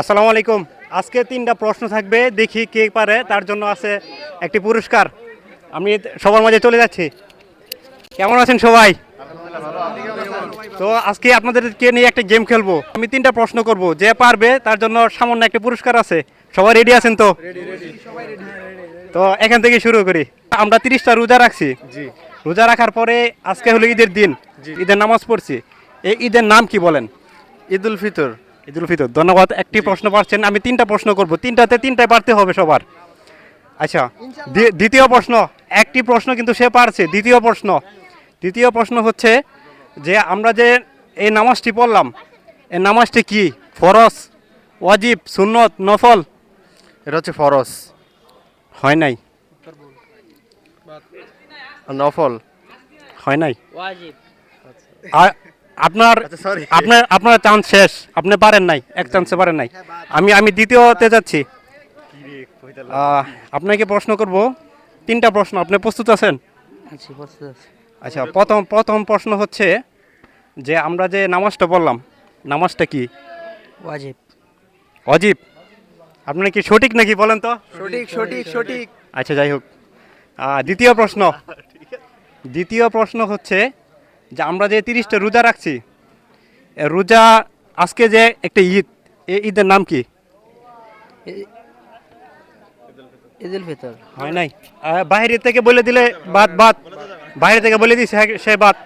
আসসালামু আলাইকুম। আজকে তিনটা প্রশ্ন থাকবে দেখি কে পারে তার জন্য আছে একটি পুরস্কার। আমি সবার মাঝে চলে যাচ্ছি। কেমন আছেন সবাই? তো আজকে আপনাদেরকে নিয়ে একটা গেম খেলব। আমি তিনটা প্রশ্ন করব। যে পারবে তার জন্য সামান্য একটা পুরস্কার আছে। সবাই রেডি আছেন তো? তো এখান থেকে শুরু করি। আমরা তিরিশটা রোজা রাখছি। রোজা রাখার পরে আজকে হলো ঈদের দিন। ঈদের নামাজ পড়ছি। এই ঈদের নাম কি বলেন? ঈদুল ফিতর। ঈদুল ফিতর। ধন্যবাদ একটি প্রশ্ন পারছেন আমি তিনটা প্রশ্ন করব। তিনটাতে তিনটায় পারতে হবে সবার। আচ্ছা দ্বিতীয় প্রশ্ন একটি প্রশ্ন কিন্তু সে পারছে। দ্বিতীয় প্রশ্ন দ্বিতীয় প্রশ্ন হচ্ছে যে আমরা যে এই নামাজটি পড়লাম এই নামাজটি কি? ফরজ ওয়াজিব সুন্নত নফল? এটা হচ্ছে ফরস হয় নাই? নফল। হয় নাই? আর আপনার আচ্ছা, sorry. আপনার আপনার চান্স শেষ। আপনি পারেন নাই। এক চান্সে পারেন নাই। আমি আমি দ্বিতীয়তে যাচ্ছি। আপনাকে প্রশ্ন করব। তিনটা প্রশ্ন। আপনি প্রস্তুত আছেন? আছি প্রস্তুত আছি। আচ্ছা প্রথম প্রথম প্রশ্ন হচ্ছে যে আমরা যে নামাজটা বললাম নামাজটা কি? ওয়াজিব। অজীব আপনার কি সঠিক নাকি বলেন তো? সঠিক সঠিক সঠিক। আচ্ছা যাই হোক। দ্বিতীয় প্রশ্ন। দ্বিতীয় প্রশ্ন হচ্ছে যে আমরা যে তিরিশটা রোজা রাখছি রোজা আজকে যে একটা ঈদ এই ঈদের নাম কি? ঈদুল ফিতর। হয় নাই? বাইরে থেকে বলে দিলে বাদ বাদ। বাইরে থেকে বলে দিছে হ্যাঁ, সে বাদ।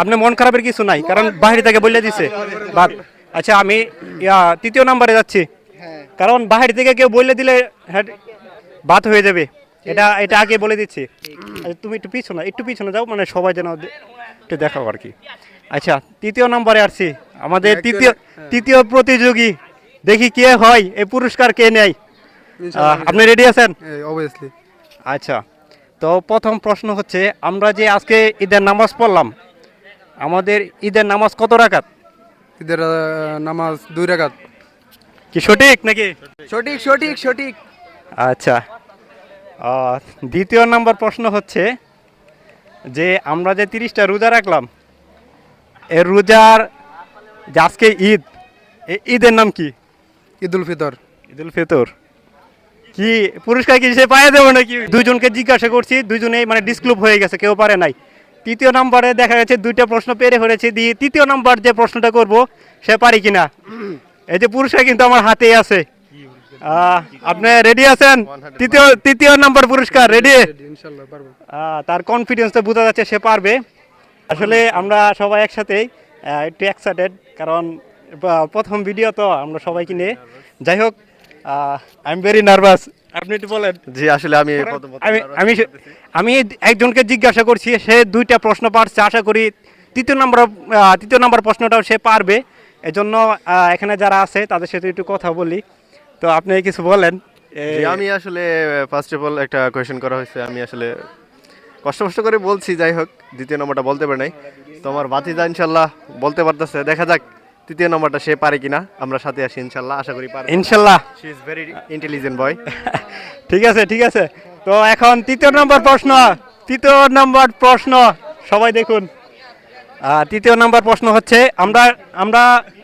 আপনি মন খারাপের কিছু নাই কারণ বাইরে থেকে বলে দিছে বাদ। আচ্ছা আমি তৃতীয় নম্বরে যাচ্ছি। কারণ বাইরে থেকে কেউ বলে দিলে হ্যাঁ, বাদ হয়ে যাবে। এটা এটা আগে বলে দিচ্ছি। আচ্ছা, তুমি একটু পিছনে একটু পিছনে যাও মানে সবাই যেন একটু দেখাও আর কি। আচ্ছা তৃতীয় নম্বরে আসছি। আমাদের তৃতীয় তৃতীয় প্রতিযোগী। দেখি কে হয় এই পুরস্কার কে নেয়। আপনি রেডি আছেন? অবভিয়াসলি আচ্ছা তো প্রথম প্রশ্ন হচ্ছে আমরা যে আজকে ঈদের নামাজ পড়লাম আমাদের ঈদের নামাজ কত রাকাত? ঈদের নামাজ দুই রাকাত। কি সঠিক নাকি? সঠিক সঠিক সঠিক। আচ্ছা দ্বিতীয় নাম্বার প্রশ্ন হচ্ছে যে আমরা যে তিরিশটা রোজা রাখলাম এ রোজার যে আজকে ঈদ এই ঈদের নাম কি? ঈদুল ফিতর। ঈদুল ফিতর। কি পুরস্কার কি সে পায়ে দেবো নাকি? দুজনকে জিজ্ঞাসা করছি দুজনেই মানে ডিসক্লুব হয়ে গেছে কেউ পারে নাই। তৃতীয় নম্বরে দেখা গেছে দুইটা প্রশ্ন পেরে হয়েছে দিয়ে তৃতীয় নম্বর যে প্রশ্নটা করব সে পারি কিনা? এই যে পুরস্কার কিন্তু আমার হাতেই আছে। আপনি রেডি আছেন? তৃতীয় তৃতীয় নাম্বার পুরস্কার রেডি তার কনফিডেন্সটা বোঝা যাচ্ছে সে পারবে। আসলে আমরা সবাই একসাথেই একটু এক্সাইটেড কারণ প্রথম ভিডিও তো আমরা সবাইকে নিয়ে। যাই হোক আই এম ভেরি নার্ভাস আপনি একটু বলেন। জি আসলে আমি আমি আমি একজনকে জিজ্ঞাসা করছি সে দুইটা প্রশ্ন পারছে আশা করি তৃতীয় নম্বর তৃতীয় নম্বর প্রশ্নটাও সে পারবে। এজন্য এখানে যারা আছে তাদের সাথে একটু কথা বলি। তো আপনি কিছু বলেন? আমি আসলে ফার্স্ট অফ অল একটা কোয়েশ্চেন করা হয়েছে। আমি আসলে কষ্ট কষ্ট করে বলছি যাই হোক দ্বিতীয় নম্বরটা বলতে পারি নাই। তো আমার বাতিদা ইনশাল্লাহ বলতে পারতেছে দেখা যাক তৃতীয় নম্বরটা সে পারে কিনা। আমরা সাথে আসি ইনশাল্লাহ আশা করি পারে। ইনশাল্লাহ। She is very intelligent boy ঠিক আছে ঠিক আছে। তো এখন তৃতীয় নম্বর প্রশ্ন তৃতীয় নম্বর প্রশ্ন। সবাই দেখুন। তৃতীয় নাম্বার প্রশ্ন হচ্ছে আমরা আমরা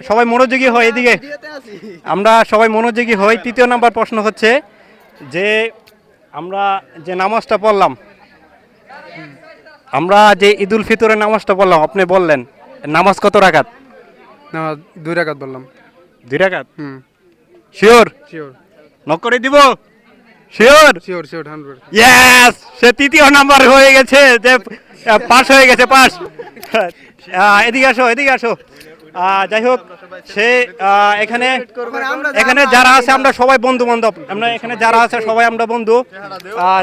সবাই মনোযোগী হই এদিকে আমরা সবাই মনোযোগী হই তৃতীয় নাম্বার প্রশ্ন হচ্ছে যে আমরা যে নামাজটা পড়লাম আমরা যে ঈদুল ফিতরের নামাজটা পড়লাম আপনি বললেন নামাজ কত রাখাত নামাজ দুই রাকাত বললাম দুই রাখাত হুম। শিওর শিওর নক করে দিব? Sure sure sure hundred yes সে তৃতীয় নাম্বার হয়ে গেছে যে পাস হয়ে গেছে পাস এদিকে আসো এদিকে আসো। যাই হোক, সে এখানে এখানে যারা আছে আমরা সবাই বন্ধু বান্ধব। আমরা এখানে যারা আছে সবাই আমরা বন্ধু।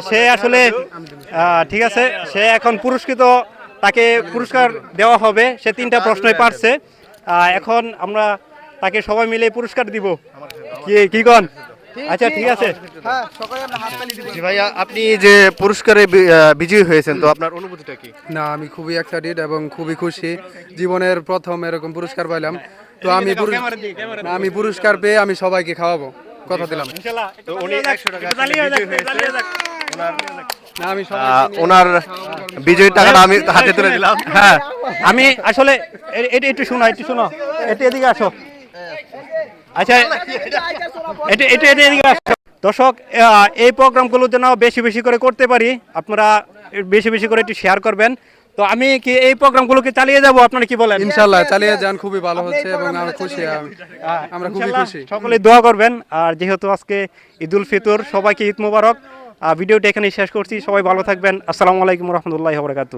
সে আসলে ঠিক আছে, সে এখন পুরস্কৃত, তাকে পুরস্কার দেওয়া হবে। সে তিনটা প্রশ্নই পারছে। এখন আমরা তাকে সবাই মিলে পুরস্কার দিব। কি কি কন? আচ্ছা ঠিক আছে। জি ভাইয়া আপনি যে পুরস্কারে বিজয়ী হয়েছেন তো আপনার অনুভূতিটা কি? না আমি খুবই এক্সাইটেড এবং খুবই খুশি। জীবনের প্রথম এরকম পুরস্কার পাইলাম। তো আমি আমি পুরস্কার পেয়ে আমি সবাইকে খাওয়াবো কথা দিলাম। তো উনি একশো টাকা না আমি ওনার বিজয়ীর টাকাটা আমি হাতে তুলে দিলাম। হ্যাঁ। আমি আসলে এটা একটু শোনো একটু শোনো। একটু এদিকে আসো। আচ্ছা এটা এটা এটা এদিকে দর্শক এই প্রোগ্রামগুলো যেন বেশি বেশি করে করতে পারি আপনারা বেশি বেশি করে একটু শেয়ার করবেন। তো আমি কি এই প্রোগ্রামগুলোকে চালিয়ে যাব? আপনারা কি বলেন? ইনশাল্লাহ চালিয়ে যান খুবই ভালো হচ্ছে এবং আমরা খুশি আমরা খুবই খুশি। সকলে দোয়া করবেন। আর যেহেতু আজকে ঈদুল ফিতর সবাইকে ঈদ মোবারক। ভিডিওটা এখানে শেষ করছি। সবাই ভালো থাকবেন। আসসালামু আলাইকুম রহমতুল্লাহ বরকাতু